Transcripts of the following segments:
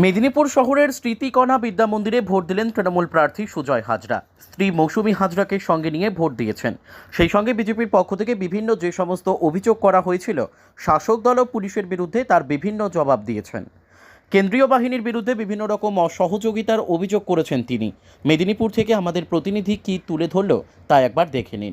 মেদিনীপুর শহরের স্মৃতিকণা বিদ্যা মন্দিরে ভোট দিলেন তৃণমূল প্রার্থী সুজয় হাজরা। স্ত্রী মৌসুমী হাজরাকে সঙ্গে নিয়ে ভোট দিয়েছেন। সেই সঙ্গে বিজেপির পক্ষ থেকে বিভিন্ন যে সমস্ত অভিযোগ করা হয়েছিল, শাসক দল ও পুলিশের বিরুদ্ধে তার বিভিন্ন জবাব দিয়েছেন। কেন্দ্রীয় বাহিনীর বিরুদ্ধে বিভিন্ন রকম অসহযোগিতার অভিযোগ করেছেন তিনি। মেদিনীপুর থেকে আমাদের প্রতিনিধি কি তুলে ধরল, তা একবার দেখে নিন।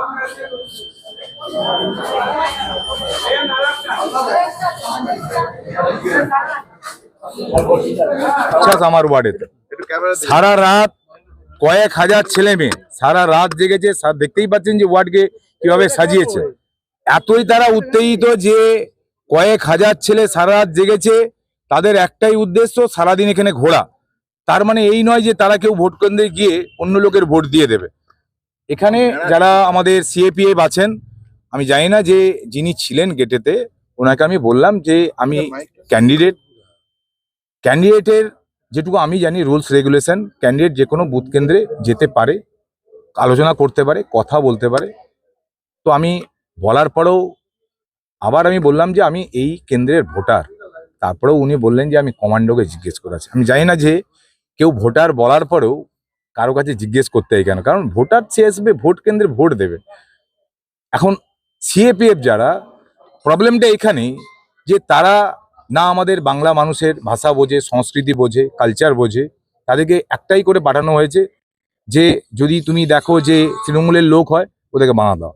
চাষ আমার ওয়ার্ডেতে সারা রাত কয়েক হাজার ছেলে মেয়ে সারা রাত জেগেছে দেখতেই পাচ্ছেন যে ওয়ার্ডকে কীভাবে সাজিয়েছে। এতই তারা উত্তেজিত যে কয়েক হাজার ছেলে সারা রাত জেগেছে তাদের একটাই উদ্দেশ্য সারাদিন এখানে ঘোরা। তার মানে এই নয় যে তারা কেউ ভোট কেন্দ্রে গিয়ে অন্য লোকের ভোট দিয়ে দেবে। এখানে যারা আমাদের সিএপিএফ আছেন আমি জানি না যে যিনি ছিলেন গেটেতে ওনাকে আমি বললাম যে আমি ক্যান্ডিডেট ক্যান্ডিডেটের যেটুকু আমি জানি রুলস রেগুলেশন ক্যান্ডিডেট যে কোনো বুথ কেন্দ্রে যেতে পারে, আলোচনা করতে পারে, কথা বলতে পারে। তো আমি বলার পরেও আবার আমি বললাম যে আমি এই কেন্দ্রের ভোটার। তারপরেও উনি বললেন যে আমি কমান্ডোকে জিজ্ঞেস করেছি। আমি জানি না যে কেউ ভোটার বলার পরেও কারও কাছে জিজ্ঞেস করতে হয় কেন? কারণ ভোটার সে আসবে, ভোট কেন্দ্রে ভোট দেবে। এখন সিএপিএফ যারা প্রবলেমটা এখানেই যে তারা না আমাদের বাংলা মানুষের ভাষা বোঝে, সংস্কৃতি বোঝে কালচার বোঝে, তাদেরকে একটাই করে পাঠানো হয়েছে যে যদি তুমি দেখো যে তৃণমূলের লোক হয়, ওদেরকে বানা দাও।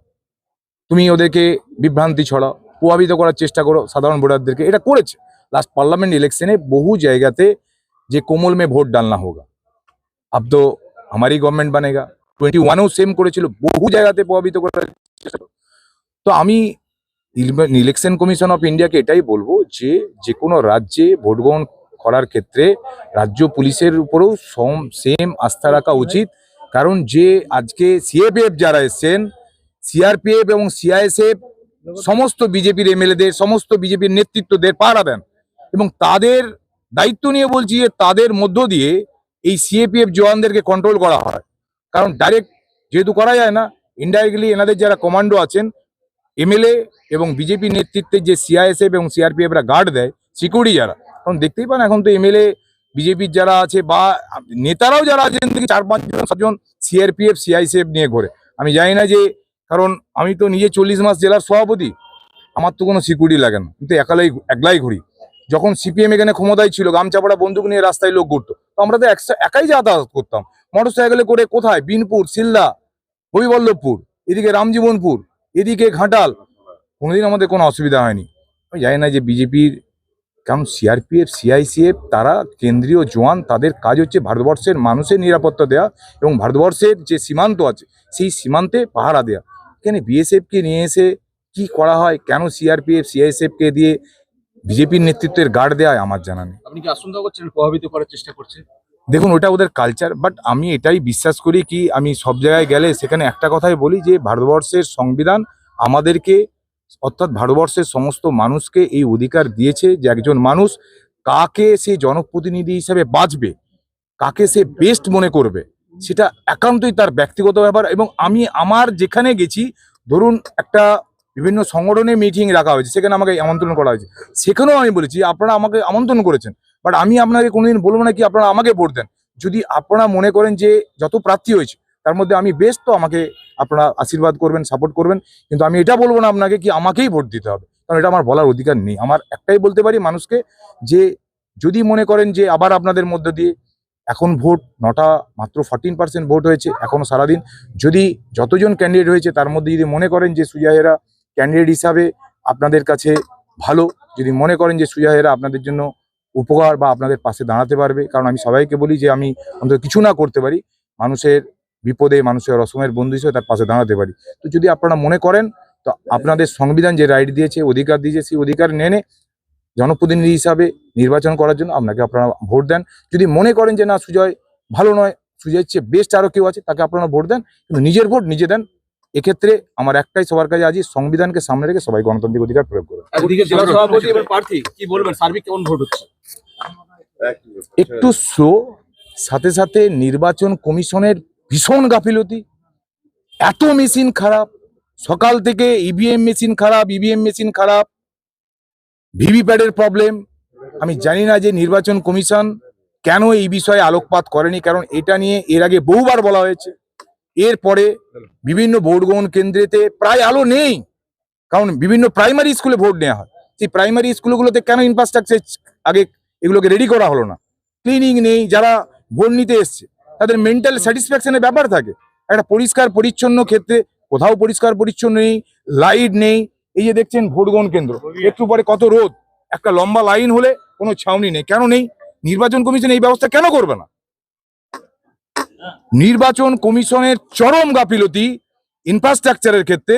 তুমি ওদেরকে বিভ্রান্তি ছড়াও, প্রভাবিত করার চেষ্টা করো সাধারণ ভোটারদেরকে। এটা করেছে। লাস্ট পার্লামেন্ট ইলেকশনে বহু জায়গাতে যে কোমল মে ভোট ডালনা হোগা। আব তো আমারই গভর্নমেন্ট বানেগা। টোয়েন্টি ওয়ানেও সেম করেছিল। বহু জায়গাতে প্রভাবিত করার চেষ্টা তো আমি ইলেকশন কমিশন অফ ইন্ডিয়াকে এটাই বলব যে যে কোনো রাজ্যে ভোট গ্রহণ করার ক্ষেত্রে রাজ্য পুলিশের উপরেও সম সেম আস্থা রাখা উচিত। কারণ যে আজকে সিএপিএফ যারা এসছেন সিআরপিএফ এবং সিআইএসএফ সমস্ত বিজেপির এমএলএদের সমস্ত বিজেপির নেতৃত্বদের পাহারা দেন এবং তাদের দায়িত্ব নিয়ে বলছি যে তাদের মধ্য দিয়ে এই সিএপিএফ জওয়ানদেরকে কন্ট্রোল করা হয়। কারণ ডাইরেক্ট যেহেতু করা যায় না ইনডাইরেক্টলি এনাদের যারা কমান্ডো আছেন এমএলএ এবং বিজেপি নেতৃত্বে যে সিআইএসএফ এবং সিআরপিএফরা গার্ড দেয় সিকিউরিটি যারা, এখন দেখতেই পান এখন তো এমএলএ বিজেপির যারা আছে বা নেতারাও যারা আছেন থেকে চার পাঁচজন সাতজন সিআরপিএফ সিআইসিএফ নিয়ে ঘোরে। আমি জানি না যে, কারণ আমি তো নিজে চল্লিশ মাস জেলার সভাপতি, আমার তো কোনো সিকিউরিটি লাগে না। কিন্তু একালাই, একলাই ঘুরি। যখন সিপিএম এখানে ক্ষমতায় ছিল গামচাপড়া বন্দুক নিয়ে রাস্তায় লোক ঘুরতো, তো আমরা তো একাই যাতায়াত করতাম। মোটর সাইকেলে করে কোথায়? বিনপুর সিলদা হবিবল্লভপুর, এদিকে রামজীবনপুর এদিকে ঘাটাল, কোনোদিন আমাদের কোনো অসুবিধা হয়নি। আমি জানি না যে বিজেপির কারণ সিআরপিএফ, সিআইসিএফ, তারা কেন্দ্রীয় জওয়ান, তাদের কাজ হচ্ছে ভারতবর্ষের মানুষের নিরাপত্তা দেওয়া এবং ভারতবর্ষের যে সীমান্ত আছে, সেই সীমান্তে পাহারা দেওয়া এখানে বিএসএফকে নিয়ে এসে কি করা হয়, কেন সিআরপিএফ সিআইএসএফকে দিয়ে বিজেপির নেতৃত্বের গার্ড দেওয়া আমার জানা নেই। আপনি কি আশঙ্কা করছেন, প্রভাবিত করার চেষ্টা করছে দেখুন, ওটা ওদের কালচার বাট আমি এটাই বিশ্বাস করি কি, আমি সব জায়গায় গেলে সেখানে একটা কথাই বলি যে, ভারতবর্ষের সংবিধান আমাদেরকে, অর্থাৎ ভারতবর্ষের সমস্ত মানুষকে এই অধিকার দিয়েছে যে একজন মানুষ কাকে সে জনপ্রতিনিধি হিসেবে বাঁচবে, কাকে সে বেস্ট মনে করবে, সেটা একান্তই তার ব্যক্তিগত ব্যাপার এবং আমি আমার যেখানে গেছি, ধরুন একটা বিভিন্ন সংগঠনে মিটিং রাখা হয়েছে, সেখানে আমাকে আমন্ত্রণ করা হয়েছে, সেখানেও আমি বলেছি, আপনারা আমাকে আমন্ত্রণ করেছেন বাট আমি আপনাকে কোনোদিন বলব না কি আপনারা আমাকে ভোট দেন। যদি আপনারা মনে করেন যে যত প্রার্থী হয়েছে, তার মধ্যে আমি বেশ তো আমাকে আপনারা আশীর্বাদ করবেন সাপোর্ট করবেন। কিন্তু আমি এটা বলব না আপনাকে কি আমাকেই ভোট দিতে হবে। কারণ এটা আমার বলার অধিকার নেই। আমার একটাই বলতে পারি মানুষকে যে যদি মনে করেন যে আবার আপনাদের মধ্য দিয়ে এখন ভোট নটা মাত্র ফর্টিন পার্সেন্ট ভোট হয়েছে এখনও সারাদিন। যদি যতজন ক্যান্ডিডেট হয়েছে, তার মধ্যে যদি মনে করেন যে সুজাহেরা ক্যান্ডিডেট হিসাবে আপনাদের কাছে ভালো, যদি মনে করেন যে সুজাহেরা আপনাদের জন্য উপকার বা আপনাদের পাশে দাঁড়াতে পারবে। কারণ আমি সবাইকে বলি যে, আমি অন্তত কিছু না করতে পারি। মানুষের বিপদে, মানুষের রসমের বন্ধু হিসেবে তার পাশে দাঁড়াতে পারি। তো যদি আপনারা মনে করেন, তো আপনাদের সংবিধান যে রাইট দিয়েছে, অধিকার দিয়েছে, সেই অধিকার নেনে জনপ্রতিনিধি হিসাবে নির্বাচন করার জন্য আপনাকে আপনারা ভোট দেন। যদি মনে করেন যে, না, সুজয় ভালো নয়, সুজয়ের চেয়ে বেস্ট আরও কেউ আছে, তাকে আপনারা ভোট দেন। কিন্তু নিজের ভোট নিজে দেন। এক্ষেত্রে আমার একটাই সবার কাছে আজই সংবিধানকে সামনে রেখে সবাই গণতান্ত্রিক অধিকার প্রয়োগ করুন। একদিকে জেলা সভাপতি এবার প্রার্থী কি বলবেন? সার্বিক কেমন ভোট হচ্ছে? একটু স্লো সাথে সাথে নির্বাচন কমিশনের ভীষণ গাফিলতি এত মেশিন খারাপ সকাল থেকে ইভিএম মেশিন খারাপ ইভিএম মেশিন খারাপ ভিভিপ্যাটের প্রবলেম আমি জানি না যে নির্বাচন কমিশন কেন এই বিষয়ে আলোকপাত করেনি কারণ এটা নিয়ে এর আগে বহুবার বলা হয়েছে। এরপরে বিভিন্ন ভোট গ্রহণ কেন্দ্রেতে প্রায় আলো নেই। কারণ বিভিন্ন প্রাইমারি স্কুলে ভোট নেওয়া হয়। সেই প্রাইমারি স্কুলগুলোতে কেন ইনফ্রাস্ট্রাকচার আগে এগুলোকে রেডি করা হলো না? ক্লিনিং নেই যারা ভোট নিতে এসছে তাদের মেন্টাল স্যাটিসফ্যাকশনের ব্যাপার থাকে। একটা পরিষ্কার পরিচ্ছন্ন ক্ষেত্রে কোথাও পরিষ্কার পরিচ্ছন্ন নেই লাইট নেই। এই যে দেখছেন ভোট গ্রহণ কেন্দ্র একটু পরে কত রোদ। একটা লম্বা লাইন হলে কোনো ছাউনি নেই। কেন নেই? নির্বাচন কমিশন এই ব্যবস্থা কেন করবে না? নির্বাচন কমিশনের চরম গাফিলতি ইনফ্রাস্ট্রাকচারের ক্ষেত্রে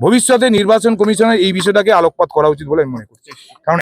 ভবিষ্যতে নির্বাচন কমিশনের এই বিষয়টাকে আলোকপাত করা উচিত বলে আমি মনে করছি। কারণ